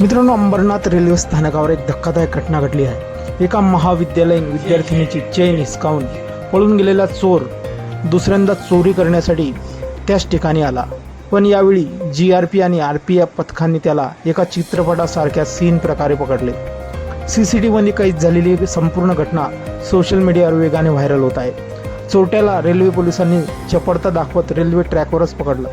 मित्रांनो अंबरनाथ रेल्वे स्थानकावर एक धक्कादायक घटना घडली आहे. एका महाविद्यालयीन विद्यार्थिनीची चेन हिसकावून पळून गेलेला चोर दुसऱ्यांदा चोरी करण्यासाठी त्याच ठिकाणी आला. पण यावेळी जी आर पी आणि आर पी एफ पथकांनी त्याला एका चित्रपटासारख्या सीन प्रकारे पकडले. सी सी टी व्हीमध्ये कैद झालेली संपूर्ण घटना सोशल मीडियावर वेगाने व्हायरल होत आहे. चोरट्याला रेल्वे पोलिसांनी चपळता दाखवत रेल्वे ट्रॅकवरच पकडलं.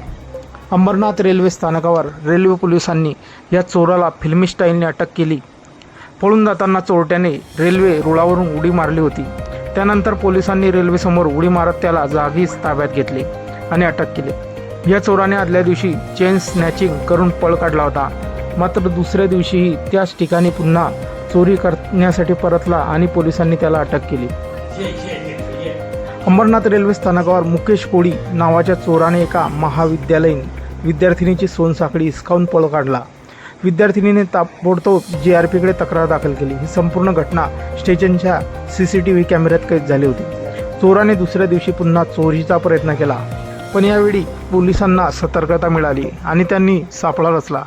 अंबरनाथ रेल्वे स्थानकावर रेल्वे पोलिसांनी या चोराला फिल्मी स्टाईलने अटक केली. पळून जाताना चोरट्याने रेल्वे रुळावरून उडी मारली होती. त्यानंतर पोलिसांनी रेल्वेसमोर उडी मारत त्याला जागीच ताब्यात घेतले आणि अटक केली. या चोराने आदल्या दिवशी चेन स्नॅचिंग करून पळ काढला होता. मात्र दुसऱ्या दिवशीही त्याच ठिकाणी पुन्हा चोरी करण्यासाठी परतला आणि पोलिसांनी त्याला अटक केली. अंबरनाथ रेल्वे स्थानकावर मुकेश कोळी नावाच्या चोराने एका महाविद्यालयीन विद्यार्थिनीची सोनसाखळी हिसकावून पळ काढला. विद्यार्थिनीने ताबडतोब जी आर पीकडे तक्रार दाखल केली. ही संपूर्ण घटना स्टेशनच्या सी सी टी व्ही कॅमेऱ्यात कैद झाली होती. चोराने दुसऱ्या दिवशी पुन्हा चोरीचा प्रयत्न केला. पण यावेळी पोलिसांना सतर्कता मिळाली आणि त्यांनी सापळा रचला.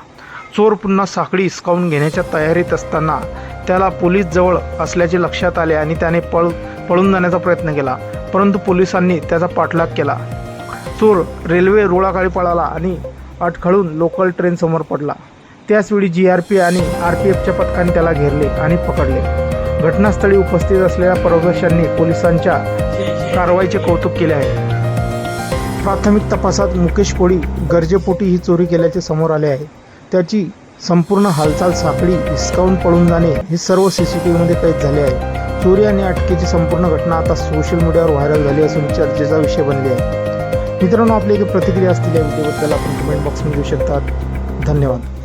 चोर पुन्हा साखळी हिसकावून घेण्याच्या तयारीत असताना त्याला पोलीस जवळ असल्याचे लक्षात आले आणि त्याने पळ पळून जाण्याचा प्रयत्न केला. परंतु पोलिसांनी त्याचा पाठलाग केला. चोर रेल्वे रुळाखाली पळाला आणि अटखळून लोकल ट्रेन समोर पडला. त्याचवेळी जी आर पी आणि आर पी एफच्या पथकाने त्याला घेरले आणि पकडले. घटनास्थळी उपस्थित असलेल्या प्रवाशांनी पोलिसांच्या कारवाईचे कौतुक केले आहे. प्राथमिक तपासात मुकेश कोळी गरजेपोटी ही चोरी केल्याचे समोर आले आहे. त्याची संपूर्ण हालचाल साखळी हिसकावून पळून जाणे हे सर्व सी सी टी व्हीमध्ये कैद झाले आहे. चोरी आणि अटकेची संपूर्ण घटना आता सोशल मीडियावर व्हायरल झाली असून चर्चेचा विषय बनली आहे. मित्रांनो आपली एक प्रतिक्रिया असतील या व्हिडिओबद्दल आपण कमेंट बॉक्समध्ये देऊ शकतात. धन्यवाद.